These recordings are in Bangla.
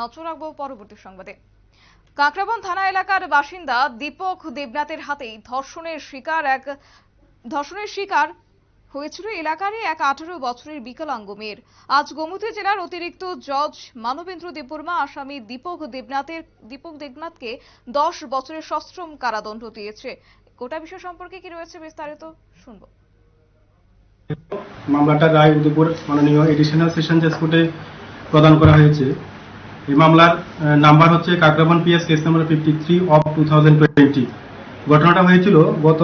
নজর রাখব পরবর্তী সংবাদে। কাকরাবন থানা এলাকার বাসিন্দা দীপক দেবনাথের হাতেই ধর্ষণের শিকার এক ধর্ষণের শিকার হয়েছিল এলাকারই এক আঠারো বছরের বিকলাঙ্গ মেয়ের। আজ গোমতী জেলার অতিরিক্ত জজ মানবেন্দ্র দেববর্মা আসামি দীপক দেবনাথের দীপক দেবনাথকে দশ বছরের সশ্রম কারাদণ্ড দিয়েছে। গোটা বিষয় সম্পর্কে কি রয়েছে বিস্তারিত শুনব। মামলাটা রায় উদয়পুর মাননীয় এডিশনাল সেশন জাজ কোর্টে প্রদান করা হয়েছে। এই মামলার নাম্বার হচ্ছে Kakraban PS case number fifty three of two thousand twenty ঘটনাটা হয়েছিল গত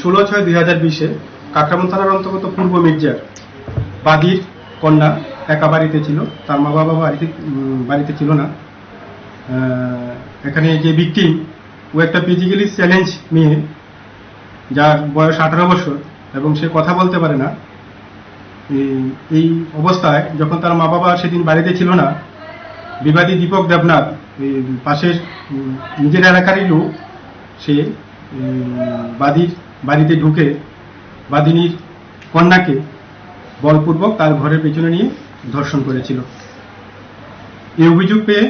ষোলো ছয় দুই হাজার বিশে কাকরাবন থানার অন্তর্গত পূর্ব মির্জার বাদীর কন্যা একা বাড়িতে ছিল। তার মা বাবা বাড়িতে বাড়িতে ছিল না। এখানে যে ভিকটিম ও একটা ফিজিক্যালি চ্যালেঞ্জ মেয়ে, যার বয়স আঠারো বছর এবং সে কথা বলতে পারে না। এই অবস্থায় যখন তার মা বাবা সেদিন বাড়িতে ছিল না বিবাদী দীপক দেবনাথ পাশের নিজের এলাকারই লোক, সে বাদীর বাড়িতে ঢুকে বাদিনীর কন্যাকে বলপূর্বক তার ঘরের পেছনে নিয়ে ধর্ষণ করেছিল। এই অভিযোগ পেয়ে,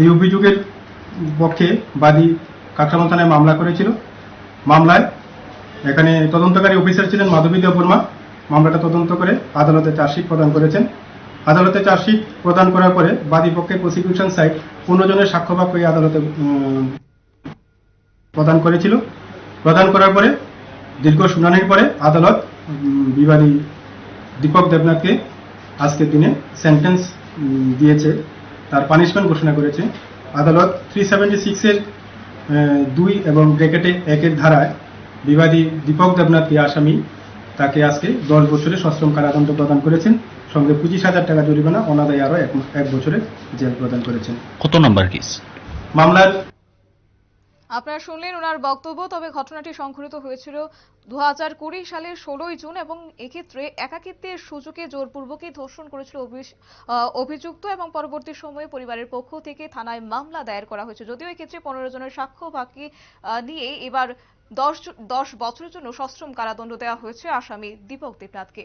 এই অভিযোগের পক্ষে বাদী কাকরামা থানায় মামলা করেছিল। মামলায় এখানে তদন্তকারী অফিসার ছিলেন মাধবী দেববর্মা। মামলাটা তদন্ত করে আদালতে চার্জশিট প্রদান করেছেন। আদালতে চার্জশিট প্রদান করার পরে বাদী পক্ষে প্রসিকিউশন সাইট পনেরো জনের সাক্ষ্যবাক্য এই আদালতে প্রদান করেছিল। প্রদান করার পরে, দীর্ঘ শুনানির পরে আদালত বিবাদী দীপক দেবনাথকে আজকের দিনে সেন্টেন্স দিয়েছে। তার পানিশমেন্ট ঘোষণা করেছে। আদালত থ্রি সেভেন্টি সিক্সের দুই এবং ব্রেকেটে একের ধারায় বিবাদী দীপক দেবনাথকে আসামি, তাকে আজকে দশ বছরের সশ্রম কারাদণ্ড প্রদান করেছেন। সঙ্গে পঁচিশ হাজার টাকা জরিমানা অনাদায় আরও এক বছরের জেল প্রদান করেছেন। কত নাম্বার কেস মামলার আপনারা শুনলেন ওনার বক্তব্য তবে ঘটনাটি সংঘটিত হয়েছিল দু কুড়ি সালের ষোলোই জুন এবং এক্ষেত্রে একাকিত্বের সুযোগে জোরপূর্বকই ধর্ষণ করেছিল আহ, অভিযুক্ত এবং পরবর্তী সময়ে পরিবারের পক্ষ থেকে থানায় মামলা দায়ের করা হয়েছে। যদিও এক্ষেত্রে পনেরো জনের সাক্ষ্য বাকি আহ, নিয়ে এবার দশ দশ বছরের জন্য সশ্রম কারাদণ্ড দেওয়া হয়েছে আসামি দীপক দেবনাথকে।